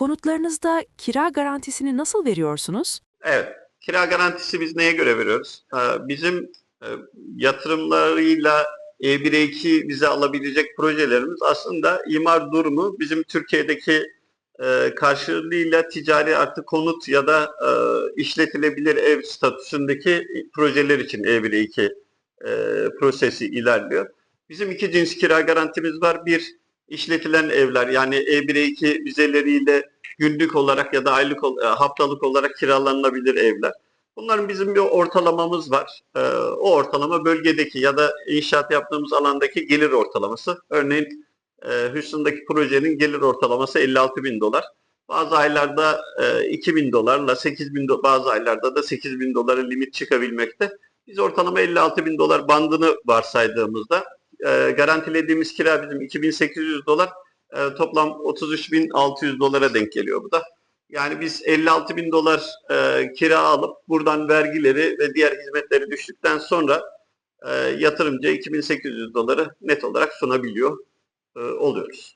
Konutlarınızda kira garantisini nasıl veriyorsunuz? Evet. Kira garantisi biz neye göre veriyoruz? Ee, Bizim e, yatırımlarıyla E1 E2 vize alabilecek projelerimiz aslında imar durumu bizim Türkiye'deki e, karşılığıyla ticari artı konut ya da e, işletilebilir ev statüsündeki projeler için E1 E2 e, prosesi ilerliyor. Bizim iki cins kira garantimiz var. Bir işletilen evler yani E1 E2 vizeleriyle günlük olarak ya da aylık e, haftalık olarak kiralanabilir evler. Bunların bizim bir ortalamamız var. Ee, o ortalama bölgedeki ya da inşaat yaptığımız alandaki gelir ortalaması. Örneğin e, Houston'daki projenin gelir ortalaması 56 bin dolar. Bazı aylarda e, 2 bin dolarla 8 bin do- bazı aylarda da 8 bin dolara limit çıkabilmekte. Biz ortalama 56 bin dolar bandını varsaydığımızda e, garantilediğimiz kira bizim 2800 dolar e, toplam 33.600 dolara denk geliyor bu da. Yani biz 56 bin dolar e, kira alıp buradan vergileri ve diğer hizmetleri düştükten sonra e, yatırımcıya 2800 doları net olarak sunabiliyor e, oluyoruz.